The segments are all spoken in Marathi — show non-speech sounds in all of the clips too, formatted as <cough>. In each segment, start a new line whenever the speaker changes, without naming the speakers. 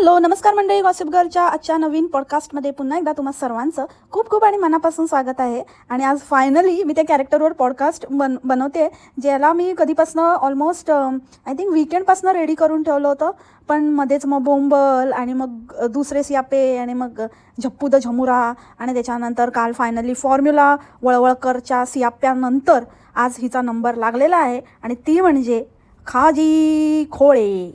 हॅलो नमस्कार मंडळी गॉसिप गर्लच्या आजच्या नवीन पॉडकास्टमध्ये पुन्हा एकदा तुम्हा सर्वांचं खूप खूप आणि मनापासून स्वागत आहे. आणि आज फायनली मी त्या कॅरेक्टरवर पॉडकास्ट बन बनवते ज्याला मी कधीपासनं ऑलमोस्ट आय थिंक विकेंडपासनं रेडी करून ठेवलं होतं. पण मध्येच मग बोंबल आणि मग दुसरे सियापे आणि मग झप्पू द झमुरा आणि त्याच्यानंतर काल फायनली फॉर्म्युला वळवळकरच्या सियाप्यानंतर आज हिचा नंबर लागलेला आहे. आणि ती म्हणजे खाजी खोळे.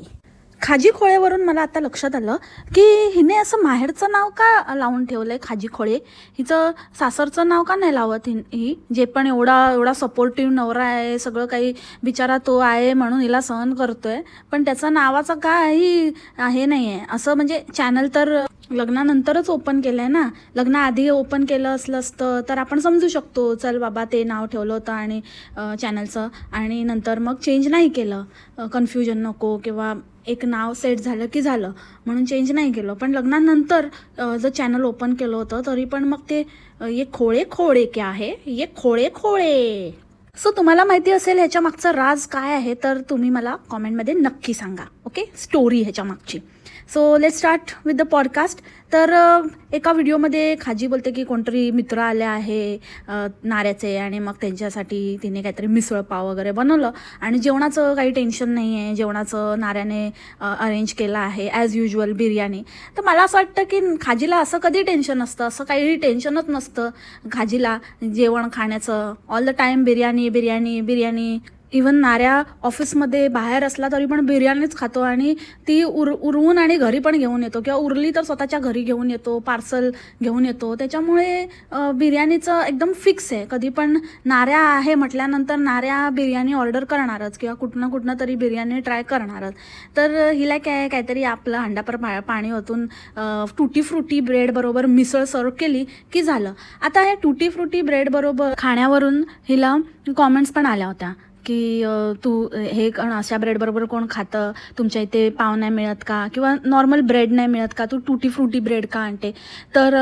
खाजी खोळेवरून मला आता लक्षात आलं की हिने असं माहेरचं नाव का लावून ठेवलं आहे खाजी खोळे हिचं सासरचं नाव का नाही लावत हि ही? जे पण एवढा एवढा सपोर्टिव्ह नवरा आहे सगळं काही बिचारा तो आहे म्हणून हिला सहन करतोय पण त्याचं नावाचं काही हे नाही आहे असं म्हणजे चॅनल तर लग्नानंतरच ओपन केलं आहे ना? लग्नाआधी ओपन केलं असलं असतं तर आपण समजू शकतो चल बाबा ते नाव ठेवलं होतं आणि चॅनलचं आणि नंतर मग चेंज नाही केलं. कन्फ्युजन नको किंवा एक नाव सेट झालं की झालं म्हणून चेंज नाही केलं. पण लग्नानंतर जर चॅनल ओपन केलं होतं तरी पण मग ते ये खोळे खोळे क्या आहे ये खोळे खोळे. सो तुम्हाला माहिती असेल ह्याच्या मागचा राज काय आहे तर तुम्ही मला कॉमेंटमध्ये नक्की सांगा ओके स्टोरी ह्याच्या मागची. So let start with the podcast तर एका व्हिडिओमध्ये खाजी बोलते की कोणतरी मित्र आले आहे नाऱ्याचे आणि मग त्यांच्यासाठी तिने काहीतरी मिसळ पाव वगैरे बनवलं आणि जेवणाचं काही टेन्शन नाही आहे जेवणाचं नाऱ्याने अरेंज केलं आहे ॲज युजल बिर्याणी. तर मला असं वाटतं की खाजीला असं कधी टेन्शन नसतं असं काही टेन्शनच नसतं खाजीला जेवण खाण्याचं. All the time biryani biryani biryani. Even नाऱ्या ऑफिसमध्ये बाहेर असला तरी पण बिर्याणीच खातो आणि ती उर उरवून आणि घरी पण घेऊन येतो. किंवा उरली तर स्वतःच्या घरी घेऊन येतो पार्सल घेऊन येतो. त्याच्यामुळे बिर्याणीचं एकदम फिक्स आहे. कधी पण नाऱ्या आहे म्हटल्यानंतर नाऱ्या बिर्याणी ऑर्डर करणारच किंवा कुठनं कुठनं तरी बिर्याणी ट्राय करणारच. तर हिला काय काहीतरी आपलं हंडापर पा पाणी ओतून टुटी फ्रुटी ब्रेड बरोबर मिसळ सर्व केली की झालं. आता हे टुटी फ्रुटी ब्रेड बरोबर खाण्यावरून हिला कॉमेंट्स पण आल्या होत्या. की तू हे कोण अशा ब्रेडबरोबर कोण खातं? तुमच्या इथे पाव नाही मिळत का? किंवा नॉर्मल ब्रेड नाही मिळत का? तू टुटी फ्रुटी ब्रेड का आणते? तर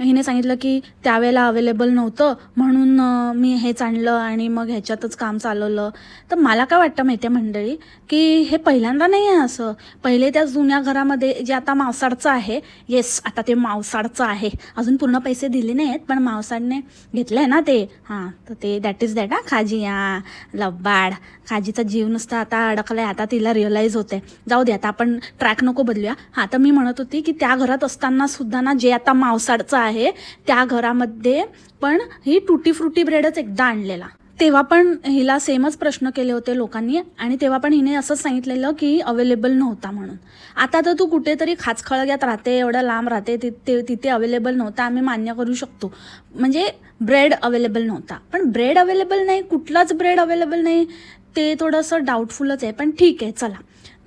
हिने सांगितलं की त्यावेळेला अवेलेबल नव्हतं. म्हणून मी हेच आणलं आणि मग ह्याच्यातच काम चालवलं. तर मला काय वाटतं माहिती आहे मंडळी? की हे पहिल्यांदा नाही आहे असं. पहिले त्या जुन्या घरामध्ये जे आता मावसाडचं आहे येस आता ते मावसाडचं आहे. अजून पूर्ण पैसे दिले नाही आहेत पण मावसाडने घेतलं आहे ना ते. हां तर ते दॅट इज दॅट हा खाजी लव बाळ. काजीचा जीव नुसता आता अडकलाय आता तिला रिअलाईज होते जाऊ दे आता आपण ट्रॅक नको बदलूया. हां तर मी म्हणत होती की त्या घरात असताना सुद्धा ना जे आता मावसाडचं आहे त्या घरामध्ये पण ही टुटी फ्रुटी ब्रेडच एकदा आणलेला. तेव्हा पण हिला सेमच प्रश्न केले होते लोकांनी आणि तेव्हा पण हिने असंच सांगितलेलं की अवेलेबल नव्हता म्हणून. आता तर तू कुठेतरी खाचखळग्यात राहते एवढं लांब राहते तिथे तिथे अवेलेबल नव्हता आम्ही मान्य करू शकतो. म्हणजे ब्रेड अवेलेबल नव्हता. पण ब्रेड अवेलेबल नाही कुठलाच ब्रेड अवेलेबल नाही ते थोडंसं डाऊटफुलच आहे. पण ठीक आहे चला.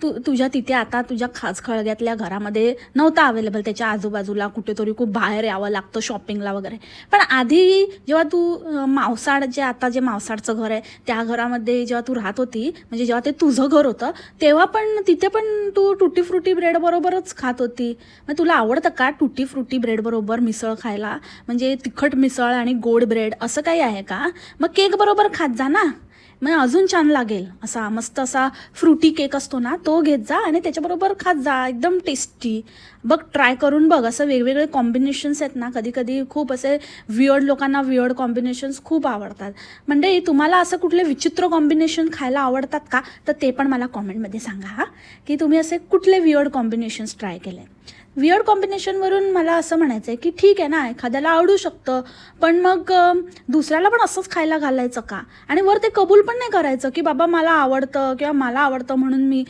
तू तुझ्या तिथे आता तुझ्या खास खळग्यातल्या घरामध्ये नव्हता अवेलेबल त्याच्या आजूबाजूला कुठेतरी खूप बाहेर यावं लागतं शॉपिंगला वगैरे. पण आधी जेव्हा तू मावसाड जे आता जे मावसाडचं घर आहे त्या घरामध्ये जेव्हा तू राहत होती म्हणजे जेव्हा ते तुझं घर होतं तेव्हा पण तिथे पण तू टुटी फ्रुटी ब्रेड बरोबरच खात होती. मग तुला आवडतं का टुटी फ्रुटी ब्रेड बरोबर मिसळ खायला? म्हणजे तिखट मिसळ आणि गोड ब्रेड असं काही आहे का? मग केक बरोबर खात जा ना. मग अजून छान लागेल असा मस्त असा फ्रुटी केक असतो ना तो घेत जा आणि त्याच्याबरोबर खात जा एकदम टेस्टी बघ ट्राय करून बघ असं वेगवेगळे कॉम्बिनेशन्स आहेत ना कधी कधी खूप असे वियर्ड लोकांना वियर्ड कॉम्बिनेशन्स खूप आवडतात. म्हणजे तुम्हाला असं कुठले विचित्र कॉम्बिनेशन खायला आवडतात का? तर ते पण मला कॉमेंटमध्ये सांगा हा. की तुम्ही असे कुठले वियर्ड कॉम्बिनेशन्स ट्राय केले? विअर्ड कॉम्बिनेशनवरून मला असं म्हणायचं आहे की ठीक आहे ना एखाद्याला आवडू शकतं पण मग दुसऱ्याला पण असंच खायला घालायचं का? आणि वर ते कबूल पण नाही करायचं की बाबा मला आवडतं किंवा मला आवडतं म्हणून मी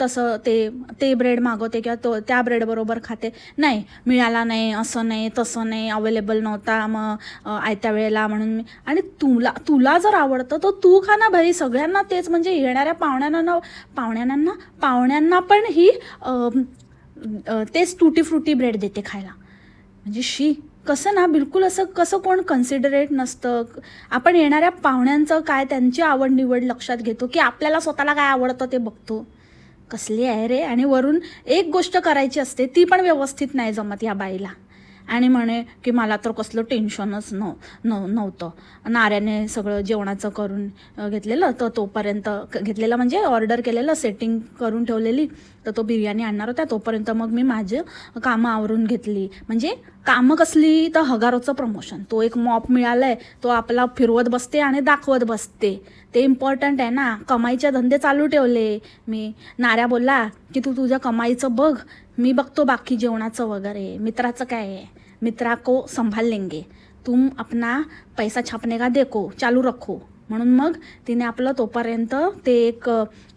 तसं ते ते ब्रेड मागवते किंवा तो त्या ब्रेडबरोबर खाते. नाही मिळाला नाही असं नाही तसं नाही अवेलेबल नव्हता मग आयत्या वेळेला म्हणून मी आणि तुला तुला जर आवडतं तर तू खा ना भाई सगळ्यांना तेच म्हणजे येणाऱ्या पाहुण्यांना पाहुण्यांना पाहुण्यांना पण ही तेच टुटी फ्रुटी ब्रेड देते खायला. म्हणजे शी कसं ना बिलकुल असं कसं कोण कन्सिडरेट नसतं. आपण येणाऱ्या पाहुण्यांचं काय त्यांची आवड निवड लक्षात घेतो की आपल्याला स्वतःला काय आवडतं ते बघतो. कसली आहे रे? आणि वरून एक गोष्ट करायची असते ती पण व्यवस्थित नाही जमत या बाईला. आणि म्हणे की मला तर कसलं टेन्शनच नव नव नव्हतं. नाऱ्याने सगळं जेवणाचं करून घेतलेलं तर तोपर्यंत घेतलेलं म्हणजे ऑर्डर केलेलं सेटिंग करून ठेवलेली तर तो बिर्याणी आणणार होता तोपर्यंत मग मी माझं कामं आवरून घेतली. म्हणजे कामं कसली तर हगारोचं प्रमोशन तो एक मॉप मिळालाय तो आपला फिरवत बसते आणि दाखवत बसते. ते इम्पॉर्टंट आहे ना. कमाईचे धंदे चालू ठेवले. मी नाऱ्या बोलला की तू तुझ्या कमाईचं बघ. मी बघतो बाकी जेवणाचं वगैरे. मित्राचं काय आहे? मित्रा को संभाल लेंगे. तुम अपना पैसा छापने का देखो चालू रखो. म्हणून मग तिने आपलं तोपर्यंत ते एक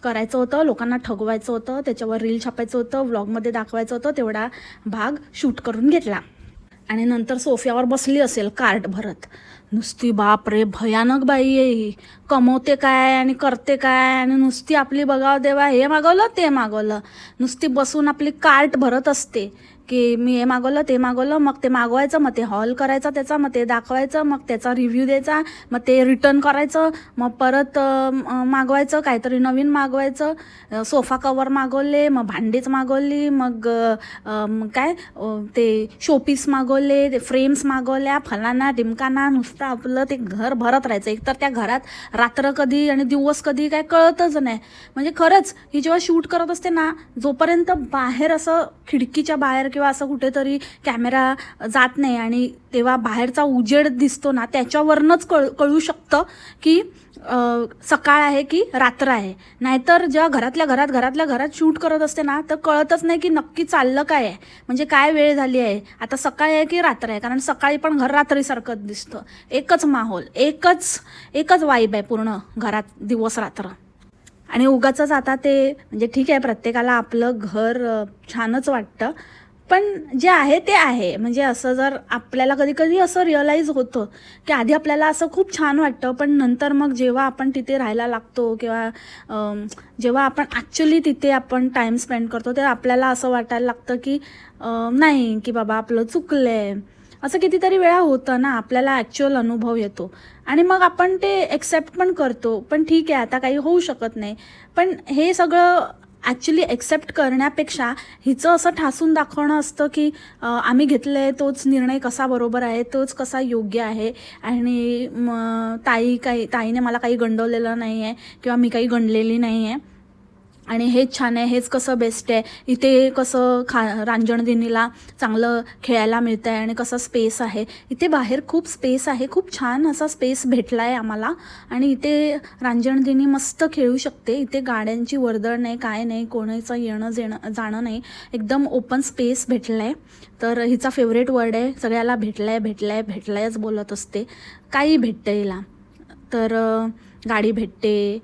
करायचं होतं लोकांना ठगवायचं होतं त्याच्यावर रील छापायचं होतं व्लॉगमध्ये दाखवायचं होतं तेवढा भाग शूट करून घेतला. आणि नंतर सोफ्यावर बसली असेल कार्ट भरत. नुसती बाप रे भयानक बाई आहे ही. कमवते काय आणि करते काय आणि नुसती आपली बघाव देवा हे मागवलं ते मागवलं. नुसती बसून आपली कार्ट भरत असते. की मी हे मागवलं ते मागवलं मग ते मागवायचं मग ते हॉल करायचं त्याचा मग ते दाखवायचं मग त्याचा रिव्ह्यू द्यायचा मग ते रिटर्न करायचं मग परत मागवायचं काहीतरी नवीन मागवायचं सोफा कवर मागवले मग भांडीच मागवली मग काय ते शोपीस मागवले ते फ्रेम्स मागवल्या फलाना टिमकाना नुसतं आपलं ते घर भरत राहायचं. एकतर त्या घरात रात्र कधी आणि दिवस कधी काय कळतच नाही. म्हणजे खरंच ही जेव्हा शूट करत असते ना जोपर्यंत बाहेर असं खिडकीच्या बाहेर किंवा असं कुठेतरी कॅमेरा जात नाही आणि तेव्हा बाहेरचा उजेड दिसतो ना त्याच्यावरनंच कळ कळू शकतं की सकाळ आहे की रात्र आहे. नाहीतर जेव्हा घरातल्या घरात घरातल्या घरात शूट करत असते ना तर कळतच नाही की नक्की चाललं काय आहे. म्हणजे काय वेळ झाली आहे? आता सकाळ आहे की रात्र आहे? कारण सकाळी पण घर रात्रीसारखं दिसतं. एकच माहोल एकच एकच वाईब आहे पूर्ण घरात दिवस रात्र. आणि उगाच आता ते म्हणजे ठीक आहे प्रत्येकाला आपलं घर छानच वाटतं. पण जे आहे ते आहे. म्हणजे असं जर आपल्याला कधी कधी असं रिअलाईज होतं की आधी आपल्याला असं खूप छान वाटतं पण नंतर मग जेव्हा आपण तिथे राहायला लागतो किंवा जेव्हा आपण ॲक्च्युली तिथे आपण टाईम स्पेंड करतो तेव्हा आपल्याला असं वाटायला लागतं की नाही की बाबा आपलं चुकलं आहे असं कितीतरी वेळा होतं ना आपल्याला ॲक्च्युअल अनुभव येतो. आणि मग आपण ते एक्सेप्ट पण करतो. पण ठीक आहे आता काही होऊ शकत नाही. पण हे सगळं ॲक्च्युली एक्सेप्ट करण्यापेक्षा हिचं असं ठासून दाखवणं असतं की आम्ही घेतलं आहे तोच निर्णय कसा बरोबर आहे तोच कसा योग्य आहे. आणि ताई काही ताईने मला काही गंडवलेलं नाही आहे किंवा मी काही गंडलेली नाही आहे आणि हेच छान आहे हेच कसं बेस्ट आहे. इथे कसं खा रांजणदिनीला चांगलं खेळायला मिळतं आहे आणि कसं स्पेस आहे. इथे बाहेर खूप स्पेस आहे खूप छान असा स्पेस भेटला आहे आम्हाला. आणि इथे रांजणदिनी मस्त खेळू शकते. इथे गाड्यांची वर्दळ नाही काय नाही कोणाचं येणं जेणं जाणं नाही. एकदम ओपन स्पेस भेटला आहे तर हिचा फेवरेट वर्ड आहे सगळ्याला भेटला आहे भेटला आहे भेटला आहेच बोलत असते. काही भेटतं हिला. तर गाडी भेटते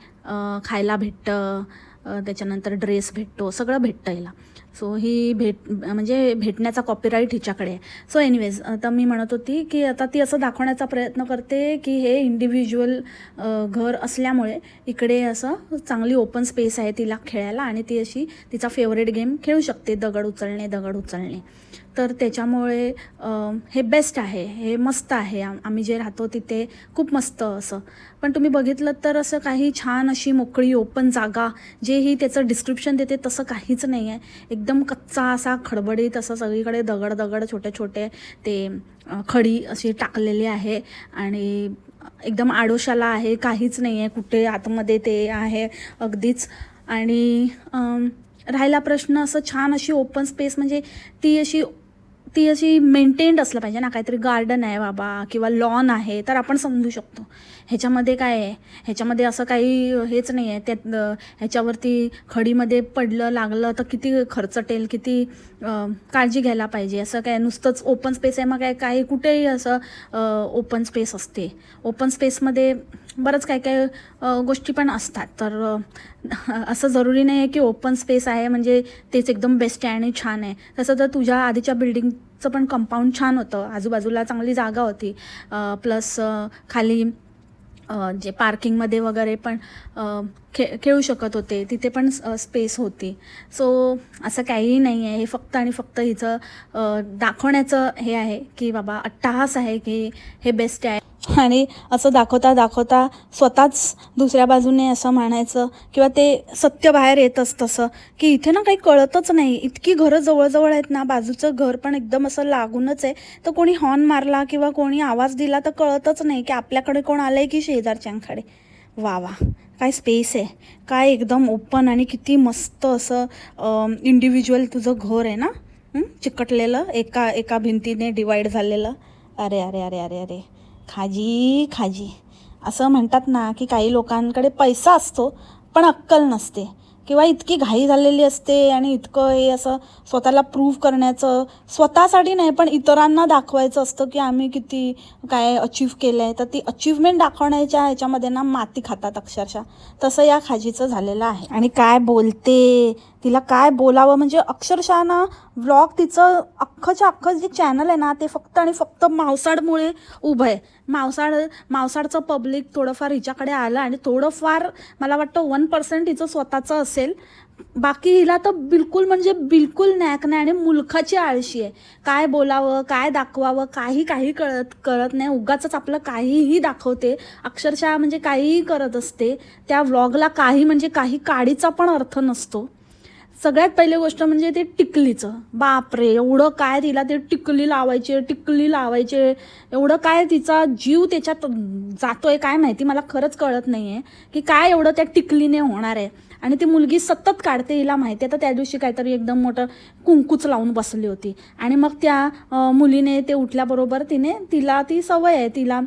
खायला भेटतं. त्याच्यानंतर ड्रेस भेटतो सगळं भेटतं हिला. सो ही भेट म्हणजे भेटण्याचा कॉपीराईट हिच्याकडे आहे. सो एनिवेज आता मी म्हणत होती की आता ती असं दाखवण्याचा प्रयत्न करते की हे इंडिव्हिज्युअल घर असल्यामुळे इकडे असं चांगली ओपन स्पेस आहे तिला खेळायला आणि ती अशी तिचा फेवरेट गेम खेळू शकते दगड उचलणे दगड उचलणे. तर त्याच्यामुळे हे बेस्ट आहे हे मस्त आहे. आम- आम्ही जे राहतो तिथे खूप मस्त असं. पण तुम्ही बघितलं तर असं काही छान अशी मोकळी ओपन जागा जे ही त्याचं डिस्क्रिप्शन देते तसं काहीच नाही आहे एकदम कच्चा असा खडबडीत असं सगळीकडे दगड दगड छोटे छोटे ते खडी अशी टाकलेली आहे. आणि एकदम आडोशाला आहे काहीच नाही आहे कुठे आतमध्ये ते आहे अगदीच. आणि राहिला प्रश्न असं छान अशी ओपन स्पेस म्हणजे ती अशी ती अशी मेंटेन्ड असलं पाहिजे ना काहीतरी गार्डन आहे बाबा किंवा लॉन आहे तर आपण समजू शकतो. ह्याच्यामध्ये काय आहे? ह्याच्यामध्ये असं काही हेच नाही आहे. त्यात ह्याच्यावरती खडीमध्ये पडलं लागलं तर किती खर्चटेल किती काळजी घ्यायला पाहिजे. असं काय नुसतंच ओपन स्पेस आहे. मग काय काही कुठेही असं ओपन स्पेस असते. ओपन स्पेसमध्ये बरंच काय काय गोष्टी पण असतात. तर <laughs> असं जरुरी नाही आहे की ओपन स्पेस आहे म्हणजे तेच एकदम बेस्ट आहे आणि छान आहे. तसं तर तुझ्या आधीच्या बिल्डिंगचं पण कंपाऊंड छान होतं. आजूबाजूला चांगली जागा होती. प्लस खाली जे पार्किंगमध्ये वगैरे पण खे खेळू शकत होते. तिथे पण स्पेस होती. सो असं काहीही नाही आहे. हे फक्त आणि फक्त हिचं दाखवण्याचं हे आहे की बाबा अट्टाहास आहे की हे बेस्ट आहे. आणि असं दाखवता दाखवता स्वतःच दुसऱ्या बाजूने असं म्हणायचं किंवा ते सत्य बाहेर येतच तसं की इथे ना काही कळतच नाही. इतकी घरं जवळजवळ आहेत ना बाजूचं घर पण एकदम असं लागूनच आहे. तर कोणी हॉर्न मारला किंवा कोणी आवाज दिला तर कळतच नाही की आपल्याकडे कोण आलं आहे की शेजारच्यांकडे वा वा. काय स्पेस आहे. काय एकदम ओपन आणि किती मस्त असं इंडिव्हिज्युअल तुझं घर आहे ना? चिकटलेलं एका एका भिंतीने डिवाईड झालेलं. अरे अरे अरे अरे अरे. खाजी खाजी. असं म्हणतात ना की काही लोकांकडे पैसा असतो पण अक्कल नसते. किंवा इतकी घाई झालेली असते आणि इतकं हे असं स्वतःला प्रूव्ह करण्याचं स्वतःसाठी नाही पण इतरांना दाखवायचं असतं की आम्ही किती काय अचीव केलं आहे तर ती अचीवमेंट दाखवण्याच्या ह्याच्यामध्ये ना माती खातात अक्षरशः. तसं या खाजीचं झालेलं आहे. आणि काय बोलते? तिला काय बोलावं? म्हणजे अक्षरशः ना व्लॉग तिचं अख्खंच्या अख्खं जे चॅनल आहे ना ते फक्त आणि फक्त मावसाडमुळे उभं आहे. मावसाड मावसाडचं पब्लिक थोडंफार हिच्याकडे आलं आणि थोडंफार मला वाटतं वन पर्सेंट हिचं स्वतःचं असेल. बाकी हिला तर बिलकुल म्हणजे बिलकुल नॅक नाही आणि मुलखाची आळशी आहे. काय बोलावं काय दाखवावं काही काही कळत कळत नाही. उगाच आपलं काहीही दाखवते अक्षरशः म्हणजे काहीही करत असते. त्या व्लॉगला काही म्हणजे काही काडीचा पण अर्थ नसतो. सगळ्यात पहिली गोष्ट म्हणजे ते टिकलीचं. बापरे एवढं काय तिला ते टिकली लावायचे टिकली लावायचे एवढं काय तिचा जीव त्याच्यात जातोय काय माहिती मला खरंच कळत नाही आहे की काय एवढं त्या टिकलीने होणार आहे. आणि ती मुलगी सतत काढते हिला माहिती आहे. तर त्या दिवशी काहीतरी एकदम मोठं कुंकूच लावून बसली होती. आणि मग त्या मुलीने ते उठल्याबरोबर तिने तिला ती सवय आहे तिला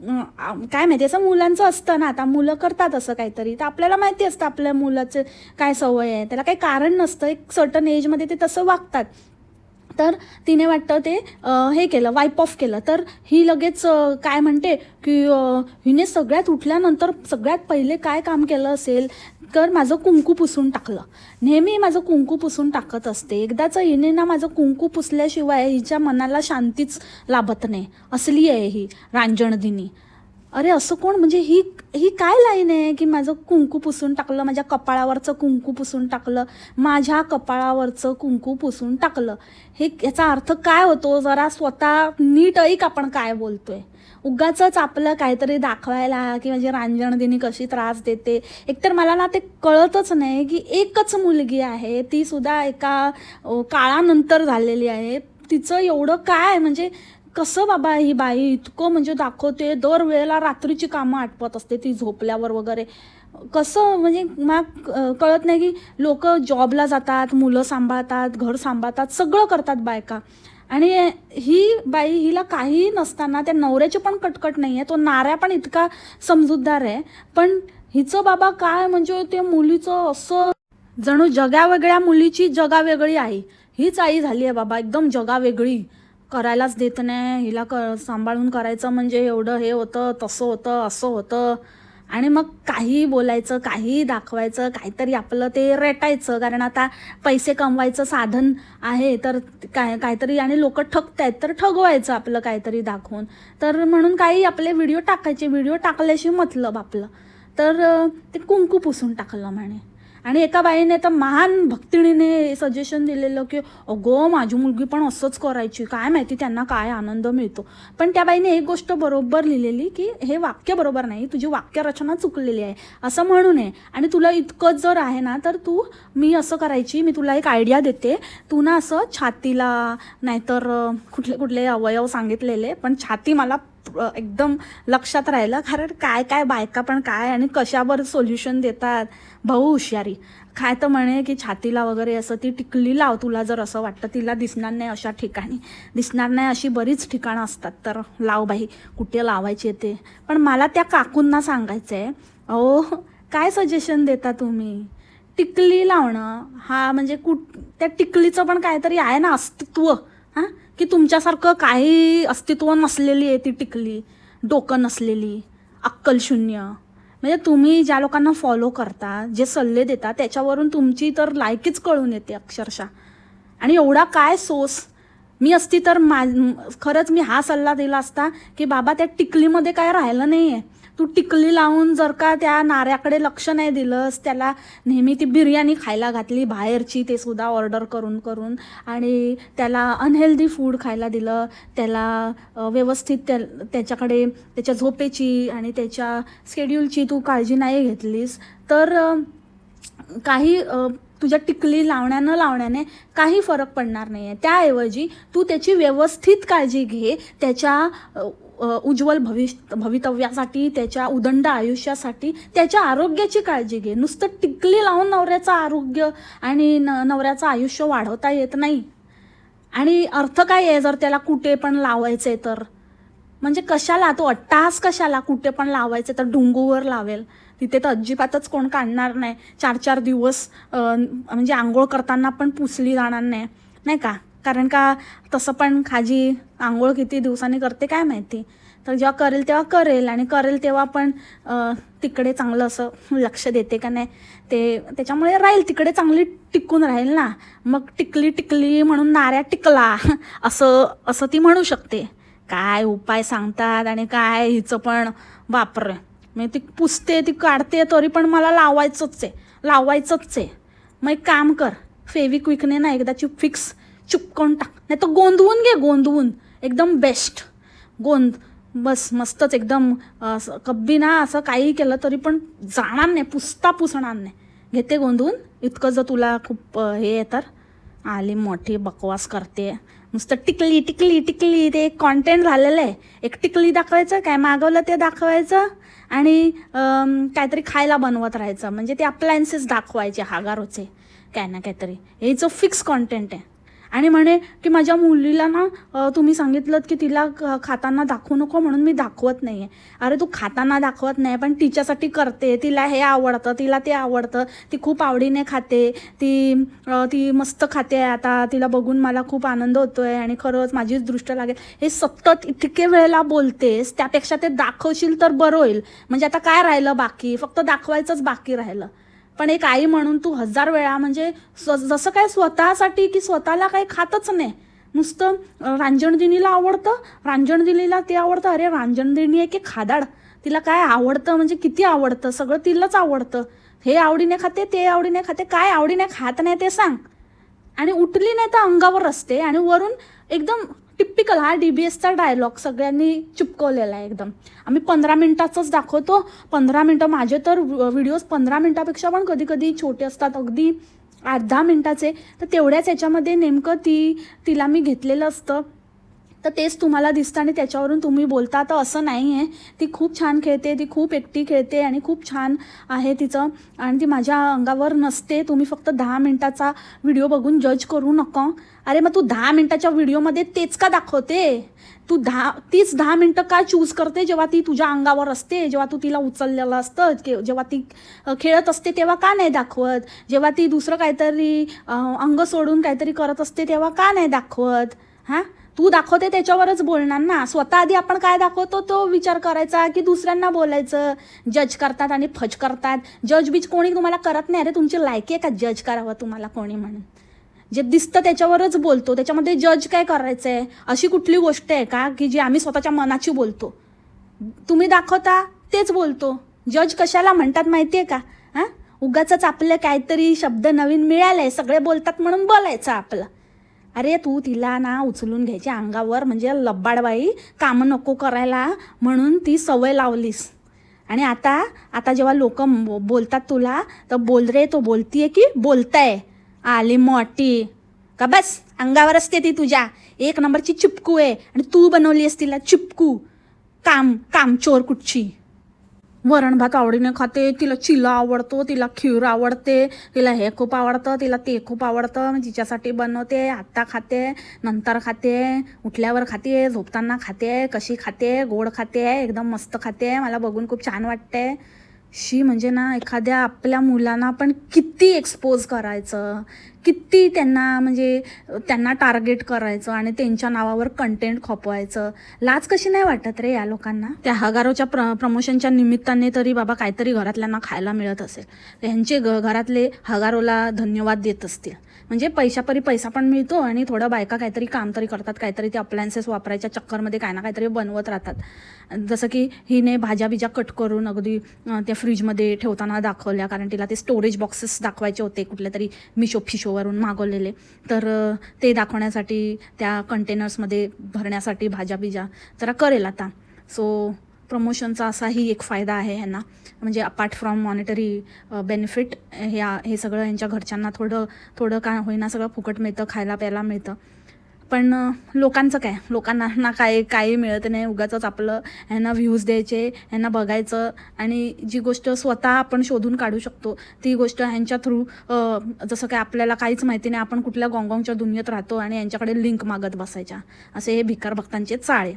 काय माहिती असं मुलांचं असतं ना आता मुलं करतात असं काहीतरी. तर आपल्याला माहिती असतं आपल्या मुलाचं काय सवय आहे. त्याला काही कारण नसतं. एक सर्टन एजमध्ये ते तसं वागतात. तर तिने वाटतं ते हे केलं वाईप ऑफ केलं. तर ही लगेच काय म्हणते की हिने सगळ्यात उठल्यानंतर सगळ्यात पहिले काय काम केलं असेल तर माझं कुंकू पुसून टाकलं. नेहमी माझं कुंकू पुसून टाकत असते. एकदाचं हिने ना माझं कुंकू पुसल्याशिवाय हिच्या मनाला शांतीच लाभत नाही. असली आहे ही रांजणदिनी. अरे असं कोण? म्हणजे ही ही काय लाईन आहे की माझं कुंकू पुसून टाकलं माझ्या कपाळावरचं कुंकू पुसून टाकलं माझ्या कपाळावरचं कुंकू पुसून टाकलं? हे याचा अर्थ काय होतो? जरा स्वतः नीट ऐक आपण काय बोलतोय? उगाच आपलं काहीतरी दाखवायला की म्हणजे रांजणदिनी कशी त्रास देते. एकतर मला ना ते कळतच नाही की एकच मुलगी आहे ती सुद्धा एका काळानंतर झालेली आहे. तिचं एवढं काय? म्हणजे कसं बाबा ही बाई इतकं म्हणजे दाखवते दर वेळेला रात्रीची कामं आटपत असते ती झोपल्यावर वगैरे. कसं म्हणजे मला कळत नाही की लोक जॉबला जातात मुलं सांभाळतात घर सांभाळतात सगळं करतात बायका. आणि ही बाई हिला काहीही नसताना त्या नवऱ्याची पण कटकट नाही आहे तो नाऱ्या पण इतका समजूतदार आहे. पण हिचं बाबा काय म्हणजे ते मुलीचं असं जणू जगावेगळ्या मुलीची जगावेगळी आई. हीच आई झाली आहे बाबा एकदम जगावेगळी. करायलाच देत नाही. हिला क सांभाळून करायचं म्हणजे एवढं हे होतं तसं होतं असं होतं. आणि मग काही बोलायचं काही दाखवायचं काहीतरी आपलं ते रेटायचं. कारण आता पैसे कमवायचं साधन आहे तर काय काहीतरी आणि लोक ठगतायत तर ठगवायचं आपलं काहीतरी दाखवून. तर म्हणून काही आपले व्हिडिओ टाकायचे. व्हिडिओ टाकल्याशी मतलब आपलं तर ते कुंकू पुसून टाकलं म्हणे. आणि एका बाईने तर महान भक्तिणीने सजेशन दिलेलं की अगो माझी मुलगी पण असंच करायची. काय माहिती त्यांना काय आनंद मिळतो. पण त्या बाईने एक गोष्ट बरोबर लिहिलेली की हे वाक्य बरोबर नाही. तुझी वाक्यरचना चुकलेली आहे. असं म्हणू नये. आणि तुला इतकंच जर आहे ना तर तू मी असं करायची मी तुला एक आयडिया देते. तू ना असं छातीला नाहीतर कुठले कुठले अवयव सांगितलेले पण छाती मला एकदम लक्षात राहिलं. कारण काय काय बायका पण काय आणि कशावर सोल्युशन देतात? भाऊ हुशारी. काय तर म्हणे की छातीला वगैरे असं ती टिकली लाव तुला जर असं वाटतं. तिला दिसणार नाही अशा ठिकाणी. दिसणार नाही अशी बरीच ठिकाणं असतात. तर लाव बाई कुठे लावायची ते? पण मला त्या काकूंना सांगायचं आहे अहो काय सजेशन देता तुम्ही? टिकली लावणं हा म्हणजे कुठ त्या टिकलीचं पण काहीतरी आहे ना अस्तित्व. हां? की तुमच्यासारखं काही अस्तित्व नसलेली आहे ती टिकली डोकं नसलेली अक्कलशून्य म्हणजे तुम्ही ज्या लोकांना फॉलो करता जे सल्ले देता त्याच्यावरून तुमची तर लायकीच कळून येते अक्षरशः. आणि एवढा काय सोस? मी असती तर मा खरंच मी हा सल्ला दिला असता की बाबा त्या टिकलीमध्ये काय राहिलं नाही आहे तू टिकली लावून जर का त्या नाऱ्याकडे लक्ष नाही दिलंस त्याला नेहमी ती बिर्याणी खायला घातली बाहेरची ते सुद्धा ऑर्डर करून करून आणि त्याला अनहेल्दी फूड खायला दिलं त्याला व्यवस्थित त्या त्याच्याकडे त्याच्या झोपेची आणि त्याच्या शेड्यूलची तू काळजी नाही घेतलीस तर काही तुझ्या टिकली लावण्यानं लावण्याने काही फरक पडणार नाही आहे त्याऐवजी तू त्याची व्यवस्थित काळजी घे त्याच्या उज्ज्वल भविष्य भवितव्यासाठी त्याच्या उदंड आयुष्यासाठी त्याच्या आरोग्याची काळजी घे. नुसतं टिकली लावून नवऱ्याचं आरोग्य आणि न नवऱ्याचं आयुष्य वाढवता येत नाही. आणि अर्थ काय आहे जर त्याला कुठे पण लावायचे तर? म्हणजे कशाला? तो अट्टास कशाला? कुठे पण लावायचे तर डुंगूवर लावेल. तिथे तर अजिबातच कोण काढणार नाही. चार चार दिवस म्हणजे आंघोळ करताना पण पुसली जाणार नाही. नाही का? कारण का तसं पण खाजी आंघोळ किती दिवसांनी करते काय माहिती? तर जेव्हा करेल तेव्हा करेल आणि करेल तेव्हा पण तिकडे चांगलं असं लक्ष देते का नाही ते त्याच्यामुळे राहील तिकडे चांगली टिकून राहील ना. मग टिकली टिकली म्हणून नाऱ्या टिकला असं असं ती म्हणू शकते. काय उपाय सांगतात आणि काय हिचं पण वापर मी ती पुसते ती काढते तरी पण मला लावायचंच आहे लावायचंच आहे. मग एक काम कर फेविक्विकने ना एकदाची फिक्स चिपकवून टाक. नाही तर गोंधवून घे गोंधवून एकदम बेस्ट गोंद बस मस्तच एकदम असं कब्बी ना असं काही केलं तरी पण जाणार नाही पुसता पुसणार नाही. घेते गोंधवून इतकं जर तुला खूप हे आहे तर. आली मोठी बकवास करते. नुसतं टिकली टिकली टिकली. ते एक कॉन्टेंट झालेलं आहे. एक टिकली दाखवायचं काय मागवलं ते दाखवायचं आणि काहीतरी खायला बनवत राहायचं. म्हणजे ते अप्लायन्सेस दाखवायचे हागारोचे. काय ना काहीतरी. हे जो फिक्स कॉन्टेंट आहे. आणि म्हणे की माझ्या मुलीला ना तुम्ही सांगितलं की तिला खाताना दाखवू नको म्हणून मी दाखवत नाही आहे अरे तू खाताना दाखवत नाही पण तिच्यासाठी करते. तिला हे आवडतं तिला ते आवडतं. ती खूप आवडीने खाते. ती ती मस्त खाते आता. तिला बघून मला खूप आनंद होतो आहे आणि खरंच माझीच दृष्ट लागेल. हे सतत इतके वेळेला बोलतेस त्यापेक्षा ते दाखवशील तर बरं होईल. म्हणजे आता काय राहिलं बाकी? फक्त दाखवायचंच बाकी राहिलं. पण एक आई म्हणून तू हजार वेळा म्हणजे स्व जसं काय स्वतःसाठी की स्वतःला काही खातच नाही. नुसतं रांजणदिनीला आवडतं रांजणदिनीला ते आवडतं अरे रांजणदिनी आहे की खादाड. तिला काय आवडतं म्हणजे किती आवडतं? सगळं तिलाच आवडतं. हे आवडीने खाते ते आवडीने खाते काय आवडीने खात नाही ते सांग. आणि उठली नाही तर अंगावर असते आणि वरून एकदम टिपिकल हा डी बी एसचा डायलॉग सगळ्यांनी चिपकवलेला आहे एकदम. आम्ही पंधरा मिनिटाचंच दाखवतो. पंधरा मिनटं माझे तर व्हिडिओज पंधरा मिनटापेक्षा पण कधी कधी छोटे असतात. अगदी आठ दहा मिनटाचे. तर तेवढ्याच याच्यामध्ये नेमकं ती तिला मी घेतलेलं असतं. तर तेच तुम्हाला दिसतं आणि त्याच्यावरून तुम्ही बोलता. तर असं नाही आहे ती खूप छान खेळते ती खूप एकटी खेळते आणि खूप छान आहे तिचं. आणि ती माझ्या अंगावर नसते. तुम्ही फक्त दहा मिनटाचा व्हिडिओ बघून जज करू नका. अरे मग तू दहा मिनटाच्या व्हिडिओमध्ये तेच का दाखवते? तू दहा तीच दहा मिनटं का चूज करते जेव्हा ती तुझ्या अंगावर असते जेव्हा तू तिला उचललेलं असतं के जेव्हा ती खेळत असते तेव्हा का नाही दाखवत? जेव्हा ती दुसरं काहीतरी अंग सोडून काहीतरी करत असते तेव्हा का नाही दाखवत? हां? तू दाखवते त्याच्यावरच बोलणार ना? स्वतः आधी आपण काय दाखवतो तो विचार करायचा की दुसऱ्यांना बोलायचं? जज करतात आणि फज करतात. जज बीज कोणी तुम्हाला करत नाही. अरे तुमची लायकी आहे का? जज करावं तुम्हाला कोणी म्हणून. जे दिसतं त्याच्यावरच बोलतो. त्याच्यामध्ये जज काय करायचं आहे अशी कुठली गोष्ट आहे का? की जी आम्ही स्वतःच्या मनाची बोलतो. तुम्ही दाखवता तेच बोलतो. जज कशाला म्हणतात माहिती आहे का? हां? उगाच आपलं काहीतरी शब्द नवीन मिळाले सगळे बोलतात म्हणून बोलायचं आपलं. अरे तू तिला ना उचलून घ्यायची अंगावर म्हणजे लब्बाडबाई कामं नको करायला म्हणून ती सवय लावलीस. आणि आता आता जेव्हा लोक बोलतात तुला तर बोल रे तो बोलतीये की बोलताय. आली मोठी. का बस अंगावर असते ती तुझ्या. एक नंबरची चिपकू आहे आणि तू बनवली आहेस तिला चिपकू. काम कामचोर कुठची? वरण भात आवडीने खाते तिला चिला आवडतो तिला खीर आवडते तिला हे खूप आवडतं तिला ते खूप आवडतं मी तिच्यासाठी बनवते आत्ता खाते नंतर खाते उठल्यावर खाते झोपताना खाते कशी खाते गोड खाते एकदम मस्त खाते मला बघून खूप छान वाटते शी म्हणजे ना एखाद्या आपल्या मुलांना पण किती एक्सपोज करायचं किती त्यांना म्हणजे त्यांना टार्गेट करायचं आणि त्यांच्या नावावर कंटेंट खपवायचं. लाज कशी नाही वाटत रे या लोकांना? त्या हगारोच्या प्र प्रमोशनच्या निमित्ताने तरी बाबा काहीतरी घरातल्यांना खायला मिळत असेल. ह्यांचे घ घरातले हगारोला धन्यवाद देत असतील. म्हणजे पैशापरी पैसा पण मिळतो आणि थोडं बायका काहीतरी काम तरी करतात काहीतरी ते अप्लायन्सेस वापरायच्या चक्करमध्ये काय ना काहीतरी बनवत राहतात. जसं की हिने भाज्या बिज्या कट करून अगदी त्या फ्रीजमध्ये ठेवताना दाखवल्या कारण तिला ते स्टोरेज बॉक्सेस दाखवायचे होते कुठल्या तरी मिशो फिशोवरून मागवलेले. तर ते दाखवण्यासाठी त्या कंटेनर्समध्ये भरण्यासाठी भाज्या बिज्या जरा करेल आता. सो प्रमोशनचा असाही एक फायदा आहे ह्यांना. म्हणजे अपार्ट फ्रॉम मॉनिटरी बेनिफिट ह्या हे सगळं यांच्या घरच्यांना थोडं थोडं काय होईना सगळं फुकट मिळतं खायला प्यायला मिळतं. पण लोकांचं काय? लोकांना ना काय काही मिळत नाही. उगाचंच आपलं ह्यांना व्ह्यूज द्यायचे ह्यांना बघायचं आणि जी गोष्ट स्वतः आपण शोधून काढू शकतो ती गोष्ट ह्यांच्या थ्रू जसं काय आपल्याला काहीच माहिती नाही आपण कुठल्या गॉंगॉंगच्या दुनियेत राहतो आणि यांच्याकडे लिंक मागत बसायच्या. असे हे भिकार भक्तांचे चाळे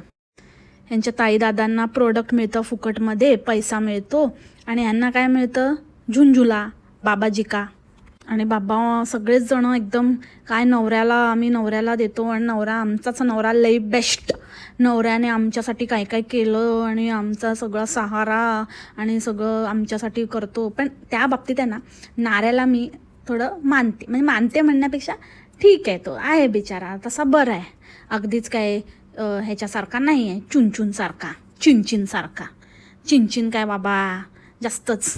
यांच्या ताईदादांना प्रोडक्ट मिळतं फुकटमध्ये पैसा मिळतो. आणि ह्यांना काय मिळतं? झुंझुला बाबाजिका. आणि बाबा सगळेच जण एकदम काय नवऱ्याला आम्ही नवऱ्याला देतो आणि नवरा आमचाच नवरा लई बेस्ट नवऱ्याने आमच्यासाठी काय काय केलं आणि आमचा सगळा सहारा आणि सगळं आमच्यासाठी करतो. पण त्या बाबतीत आहे ना नाऱ्याला मी थोडं मानते. म्हणजे मानते म्हणण्यापेक्षा ठीक आहे तो आहे बिचारा तसा बरा आहे. अगदीच काय ह्याच्यासारखा नाही आहे. चुनचुनसारखा चिंचिनसारखा चिंचिन काय बाबा? जास्तच.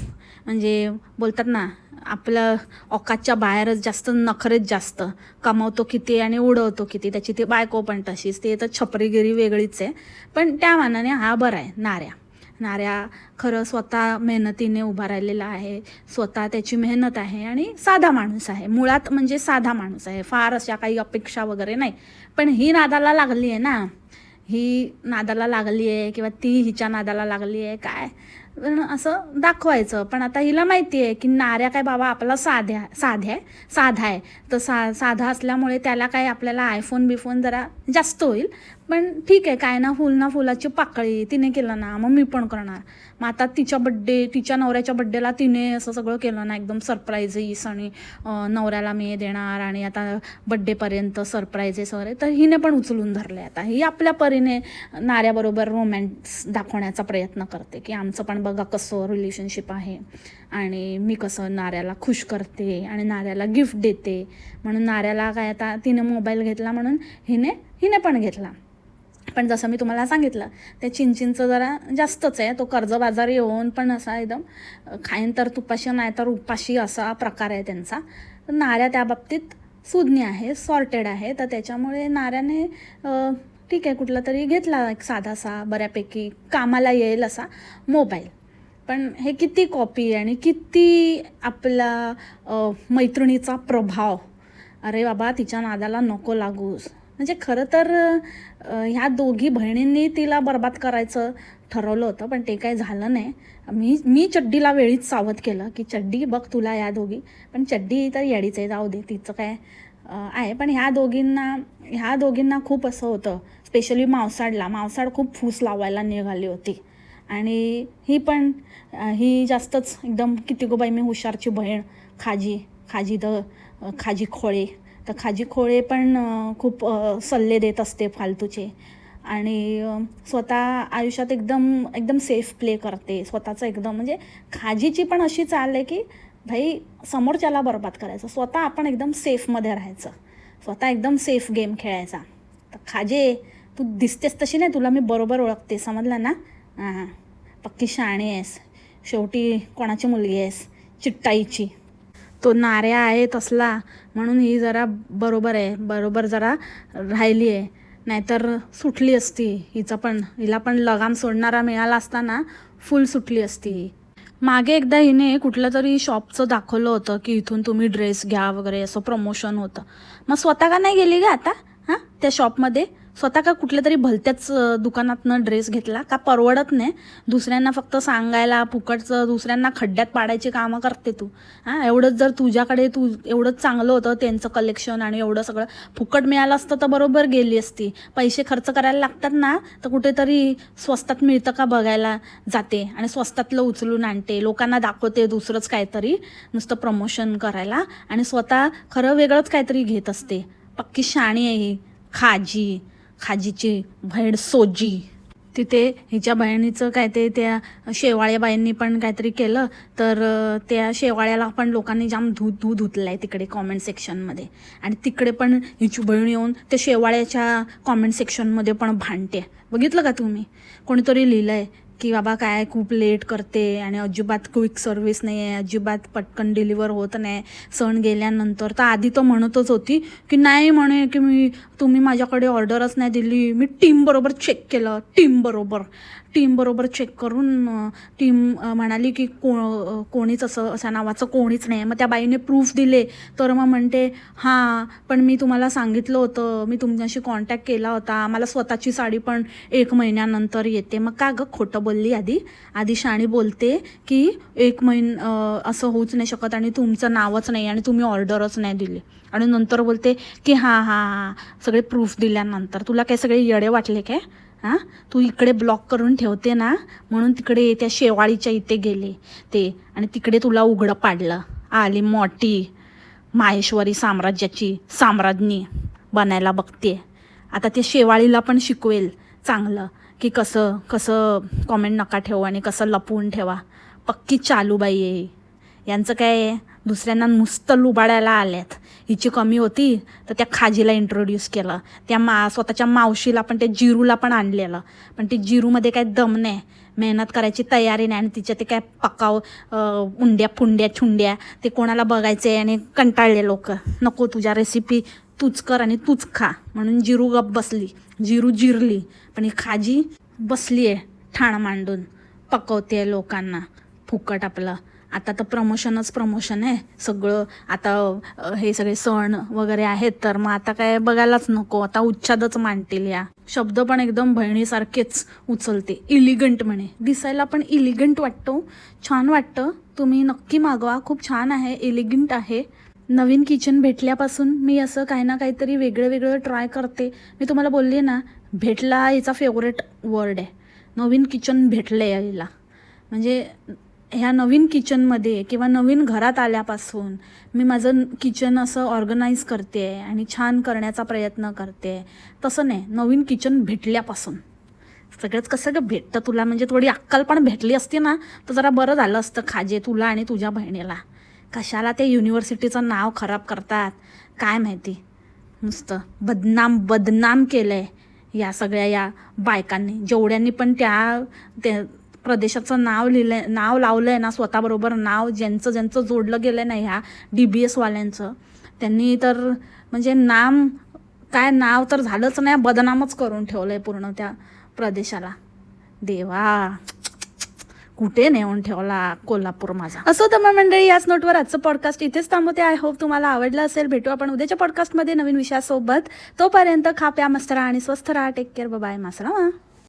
म्हणजे बोलतात ना आपलं औकातच्या बाहेरच जास्त नखरेच जास्त. कमवतो किती आणि उडवतो किती. त्याची ती बायको पण तशीच. ती तर छपरीगिरी वेगळीच आहे. पण त्या मानाने हा बरा आहे. नाऱ्या. नाऱ्या खरं स्वतः मेहनतीने उभा राहिलेला आहे. स्वतः त्याची मेहनत आहे आणि साधा माणूस आहे. मुळात म्हणजे साधा माणूस आहे. फार अशा काही अपेक्षा वगैरे नाही. पण ही नादाला लागली आहे ना. ही नादाला लागली आहे किंवा ती हिच्या नादाला लागली आहे काय? पण असं दाखवायचं. पण आता हिला माहिती आहे की नाऱ्या काय बाबा आपला साध्या साध्या आहे. साधा आहे. तर सा साधा असल्यामुळे त्याला काय आपल्याला आयफोन बिफोन जरा जास्त होईल. पण ठीक आहे काय ना फुल ना फुलाची पाकळी तिने केलं ना मग मी पण करणार. मग आता तिच्या बड्डे तिच्या नवऱ्याच्या बड्डेला तिने असं सगळं केलं ना एकदम सरप्राईजेस आणि नवऱ्याला मी देणार आणि आता बड्डेपर्यंत सरप्राईजेस वगैरे तर हिने पण उचलून धरले आता. ही आपल्या परीने नाऱ्याबरोबर रोमॅन्स दाखवण्याचा प्रयत्न करते की आमचं पण बघा कसं रिलेशनशिप आहे आणि मी कसं नाऱ्याला खुश करते आणि नाऱ्याला गिफ्ट देते. म्हणून नाऱ्याला काय आता तिने मोबाईल घेतला म्हणून हिने हिने पण घेतला. पण जसं मी तुम्हाला सांगितलं ते चिंचिंचं जरा जास्तच आहे. तो कर्जबाजारी येऊन पण असा एकदम खाईन तर तुपाशी नाही तर उपाशी असा प्रकार आहे त्यांचा. तर नाऱ्या त्या बाबतीत सुज्ञ आहे सॉर्टेड आहे. तर त्याच्यामुळे नाऱ्याने ठीक आहे कुठला तरी घेतला एक साधासा बऱ्यापैकी कामाला येईल असा मोबाईल. पण हे किती कॉपी आणि किती आपला मैत्रिणीचा प्रभाव. अरे बाबा तिच्या नादाला नको लागूस. म्हणजे खरं तर ह्या दोघी बहिणींनी तिला बर्बाद करायचं ठरवलं होतं पण ते काही झालं नाही. मी मी चड्डीला वेळीच सावध केलं की चड्डी बघ तुला या दोघी. पण चड्डी तर येडीच आहे जाऊ दे तिचं काय आहे. पण ह्या दोघींना ह्या दोघींना खूप असं होतं स्पेशली मावसाडला. मावसाड खूप फूस लावायला निघाली होती. आणि ही पण ही जास्तच एकदम किती गो बाई मी हुशारची बहीण खाजी खाजी द खाजी खोळे तर खाजी खोळे पण खूप सल्ले देत असते फालतूचे. आणि स्वतः आयुष्यात एकदम एकदम सेफ प्ले करते. स्वतःचं एकदम म्हणजे खाजीची पण अशी चाल आहे की भाई समोरच्याला बरबाद करायचं. स्वतः आपण एकदम सेफमध्ये राहायचं. स्वतः एकदम सेफ गेम खेळायचा. तर खाजे तू दिसतेस तशी नाही तुला मी बरोबर ओळखते. समजलं ना? हां. पक्की शाणी आहेस. शेवटी कोणाची मुलगी आहेस? चिट्टाईची. तो नाऱ्या आहे तसला म्हणून ही जरा बरोबर आहे बरोबर जरा राहिली आहे. नाहीतर सुटली असती हिचं पण हिला पण लगाम सोडणारा मिळाला असता ना फुल सुटली असती ही. मागे एकदा हिने कुठलं तरी शॉपचं दाखवलं होतं की इथून तुम्ही ड्रेस घ्या वगैरे असं प्रमोशन होतं. मग स्वतः का नाही गेली का आता? हां? त्या शॉपमध्ये स्वतः का कुठल्या तरी भलत्याच दुकानातनं ड्रेस घेतला का परवडत नाही. दुसऱ्यांना फक्त सांगायला फुकटचं दुसऱ्यांना खड्ड्यात पाडायची कामं करते तू. हां एवढंच जर तुझ्याकडे तू एवढंच चांगलं होतं त्यांचं कलेक्शन आणि एवढं सगळं. फुकट मिळालं असतं तर बरोबर गेली असती. पैसे खर्च करायला लागतात ना तर कुठेतरी स्वस्तात मिळतं का बघायला जाते आणि स्वस्तातलं उचलून आणते. लोकांना दाखवते दुसरंच काहीतरी नुसतं प्रमोशन करायला आणि स्वतः खरं वेगळंच काहीतरी घेत असते. पक्की शाणी आहे ही. खाजी. खाजीची बहीण सोजी. तिथे हिच्या बहिणीचं काय ते त्या शेवाळ्या बाईंनी पण काहीतरी केलं. तर त्या शेवाळ्याला पण लोकांनी जाम धू धू धुतलं आहे तिकडे कॉमेंट सेक्शनमध्ये आणि तिकडे पण हिची बहीण येऊन त्या शेवाळ्याच्या कॉमेंट सेक्शनमध्ये पण भांडते. बघितलं का तुम्ही? कोणीतरी लिहिलं आहे की बाबा काय खूप लेट करते आणि अजिबात क्विक सर्व्हिस नाही आहे अजिबात पटकन डिलिव्हर होत नाही. सण गेल्यानंतर तर आधी तर म्हणतच होती की नाही म्हणे की मी तुम्ही माझ्याकडे ऑर्डरच नाही दिली. मी टीमबरोबर चेक केलं. टीमबरोबर टीमबरोबर चेक करून टीम म्हणाली की को कोणीच असं अशा नावाचं कोणीच नाही. मग त्या बाईने प्रूफ दिले. तर मग म्हणते हां पण मी तुम्हाला सांगितलं होतं. मी तुमच्याशी कॉन्टॅक्ट केला होता. मला स्वतःची साडी पण एक महिन्यानंतर येते. मग का गं खोटं बोलली आधी? आधी शाणी बोलते की एक महिन असं होऊच नाही शकत आणि तुमचं नावच नाही आणि तुम्ही ऑर्डरच नाही दिली. आणि नंतर बोलते की हां हां हां सगळे प्रूफ दिल्यानंतर. तुला काय सगळे येडे वाटले काय? हां? तू इकडे ब्लॉक करून ठेवते ना म्हणून तिकडे त्या शेवाळीच्या इथे गेले ते. आणि तिकडे तुला उघडं पाडलं. आली मोठी माहेश्वरी साम्राज्याची साम्राज्ञी बनायला बघते. आता ते शेवाळीला पण शिकवेल चांगलं. की कसं कसं कॉमेंट नका ठेवा आणि कसं लपवून ठेवा. पक्की चालूबाई आहे. यांचं काय आहे, दुसऱ्यांना नुसतं लुबाडायला आल्यात. हिची कमी होती तर त्या खाजीला इंट्रोड्यूस केलं. त्या मा स्वतःच्या मावशीला पण त्या जिरूला पण आणलेलं. पण ते जिरूमध्ये काय दम नाही मेहनत करायची तयारी नाही आणि तिच्या ते काय पकाव उंड्या फुंड्या छुंड्या ते कोणाला बघायचे आणि कंटाळले लोक. नको तुझ्या रेसिपी तूच कर आणि तूच खा. म्हणून जिरू गप बसली. जिरू जिरली. पण ही खाजी बसली आहे ठाण मांडून पकवते लोकांना. फुकट आपलं. आता तर प्रमोशनच प्रमोशन आहे. सगळं आता हे सगळे सण वगैरे आहेत तर मग आता काय बघायलाच नको. आता उच्छादच मांडतील या. शब्द पण एकदम बहिणीसारखेच उचलते. इलिगंट म्हणे. दिसायला पण इलिगंट वाटतो हो. छान वाटतं. तुम्ही नक्की मागवा. खूप छान आहे. इलिगंट आहे. नवीन किचन भेटल्यापासून मी असं काही ना काहीतरी वेगळं वेगळं ट्राय करते. मी तुम्हाला बोलली ना भेटला याचा फेवरेट वर्ड आहे. नवीन किचन भेटलं यायला म्हणजे ह्या नवीन किचनमध्ये किंवा नवीन घरात आल्यापासून मी माझं किचन असं ऑर्गनाईज करते आहे आणि छान करण्याचा प्रयत्न करते. तसं नाही नवीन किचन भेटल्यापासून. सगळंच कसं का भेटतं तुला? म्हणजे थोडी अक्कल पण भेटली असती ना तर जरा बरं झालं असतं खाजे तुला आणि तुझ्या बहिणीला. कशाला ते युनिव्हर्सिटीचं नाव खराब करतात? काय माहिती? नुसतं बदनाम बदनाम केलं आहे या सगळ्या या बायकांनी. जेवढ्यांनी पण त्या त्या प्रदेशाचं नाव लिहिलं आहे नाव लावलं आहे ना स्वतःबरोबर नाव ज्यांचं ज्यांचं जोडलं गेलं आहे ना ह्या डी बी एसवाल्यांचं त्यांनी तर म्हणजे नाम काय नाव तर झालंच नाही बदनामच करून ठेवलं आहे पूर्ण त्या प्रदेशाला. देवा. कुठे नेऊन ठेवला कोल्हापूर माझा? असो तर मग मंडळी याच नोटवर आजचं पॉडकास्ट इथेच थांबवते. आय होप तुम्हाला आवडलं असेल. भेटू आपण उद्याच्या पॉडकास्टमध्ये नवीन विषयासोबत. तोपर्यंत खा प्या मस्त राहा आणि स्वस्थ राहा. Take care bye मासरा